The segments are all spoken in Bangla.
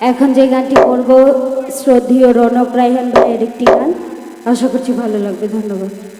এখন যে গানটি করব, শ্রদ্ধীয় রণক রায়হান ভাইয়ের একটি গান। আশা করছি ভালো লাগবে, ধন্যবাদ।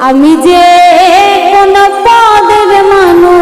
আমি যে কোন পদের মানুষ